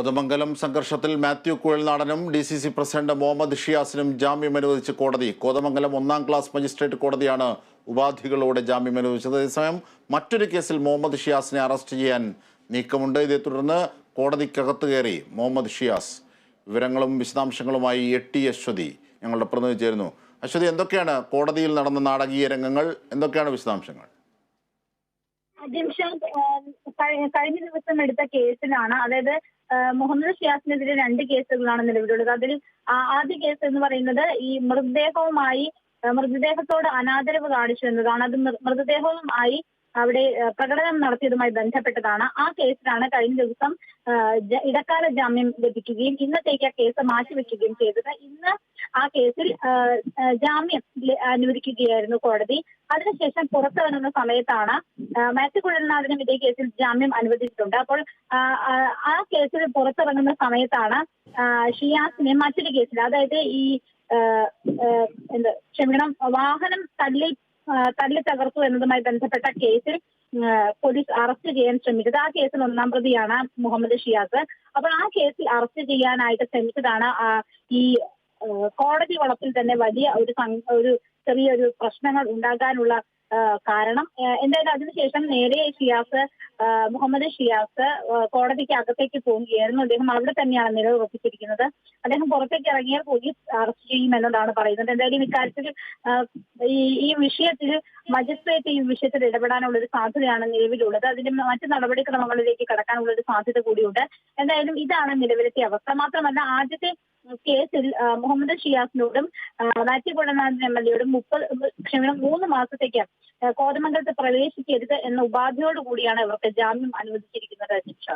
കോതമംഗലം സംഘർഷത്തിൽ Mathew കുഴൽനാടനും D C C president Muhammad ഷിയാസിനും ജാമ്യം അനുവദിച്ച് കോടതി. കോതമംഗലം ഒന്നാം ക്ലാസ് മജിസ്ട്രേറ്റ് കോടതിയാണ് ഉപാധികളോടെ ജാമ്യം അനുവദിച്ചത്. അതേസമയം മറ്റൊരു കേസിൽ മുഹമ്മദ് ഷിയാസിനെ അറസ്റ്റ് ചെയ്യാൻ നീക്കമുണ്ട്. ഇതേ തുടർന്ന് കോടതിക്കകത്ത് കയറി മുഹമ്മദ് ഷിയാസ്. വിവരങ്ങളും വിശദാംശങ്ങളുമായി എട്ടി അശ്വതി ഞങ്ങളുടെ പ്രതിനിധി ചേരുന്നു അശ്വതി എന്തൊക്കെയാണ് കോടതിയിൽ നടന്ന നാടകീയ രംഗങ്ങൾ? എന്തൊക്കെയാണ് വിശദാംശങ്ങൾ? കഴിഞ്ഞ ദിവസം എടുത്ത കേസിലാണ്. അതായത് മുഹമ്മദ് ഷിയാസിനെതിരെ രണ്ട് കേസുകളാണ് നിലവിലുള്ളത്. അതിൽ ആദ്യ കേസ് എന്ന് പറയുന്നത് ഈ മൃതദേഹവുമായി മൃതദേഹത്തോട് അനാദരവ് കാണിച്ചു എന്നതാണ്. അത് മൃതദേഹവുമായി അവിടെ പ്രകടനം നടത്തിയതുമായി ബന്ധപ്പെട്ടതാണ്. ആ കേസിലാണ് കഴിഞ്ഞ ദിവസം ഇടക്കാല ജാമ്യം ലഭിക്കുകയും ഇന്നത്തേക്ക് ആ കേസ് മാറ്റിവെക്കുകയും ചെയ്തത്. ഇന്ന് ആ കേസിൽ ജാമ്യം അനുവദിക്കുകയായിരുന്നു കോടതി. അതിനുശേഷം പുറത്തിറങ്ങുന്ന സമയത്താണ് മാത്യു കുഴൽനാഥിനും ഇതേ കേസിൽ ജാമ്യം അനുവദിച്ചിട്ടുണ്ട്. അപ്പോൾ ആ, കേസിൽ പുറത്തിറങ്ങുന്ന സമയത്താണ് ഷിയാസിനെ മറ്റൊരു കേസിൽ അതായത് ഈ എന്ത് ക്ഷമിക്കണം വാഹനം തല്ലി തല്ലി തകർത്തു എന്നതുമായി ബന്ധപ്പെട്ട കേസിൽ പോലീസ് അറസ്റ്റ് ചെയ്യാൻ ശ്രമിച്ചത് ആ കേസിൽ ഒന്നാം പ്രതിയാണ് മുഹമ്മദ് ഷിയാസ്. അപ്പോൾ ആ കേസിൽ അറസ്റ്റ് ചെയ്യാനായിട്ട് ശ്രമിച്ചതാണ് ഈ കോടതി വളപ്പിൽ തന്നെ വലിയ ഒരു ഒരു ചെറിയൊരു പ്രശ്നങ്ങൾ ഉണ്ടാകാനുള്ള കാരണം എന്തായാലും അതിനുശേഷം നേരെ ഷിയാസ് മുഹമ്മദ് ഷിയാസ് കോടതിക്ക് അകത്തേക്ക് പോവുകയായിരുന്നു. അദ്ദേഹം അവിടെ തന്നെയാണ് നിലയുറപ്പിച്ചിരിക്കുന്നത് അദ്ദേഹം പുറത്തേക്ക് ഇറങ്ങിയാൽ പോലീസ് അറസ്റ്റ് ചെയ്യുമെന്നതാണ് പറയുന്നത്. എന്തായാലും ഇക്കാര്യത്തിൽ ഈ വിഷയത്തിൽ മജിസ്ട്രേറ്റ് ഈ വിഷയത്തിൽ ഇടപെടാനുള്ള ഒരു സാധ്യതയാണ് നിലവിലുള്ളത്. അതിന്റെ മറ്റു നടപടിക്രമങ്ങളിലേക്ക് കടക്കാനുള്ള ഒരു സാധ്യത കൂടിയുണ്ട്. എന്തായാലും ഇതാണ് നിലവിലത്തെ അവസ്ഥ. മാത്രമല്ല ആദ്യത്തെ കേസിൽ മുഹമ്മദ് ഷിയാസിനോടും മാത്യു കുളനാഥൻ എം എൽ എയോടും മുപ്പത് ക്ഷമിക്കണം മൂന്ന് മാസത്തേക്ക് ആ, കോതമംഗലത്ത് പ്രവേശിക്കരുത് എന്ന ഉപാധിയോട് കൂടിയാണ് ഇവർക്ക് ജാമ്യം അനുവദിച്ചിരിക്കുന്നത് അധ്യക്ഷ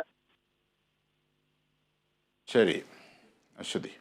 ശരി. അശ്വതി.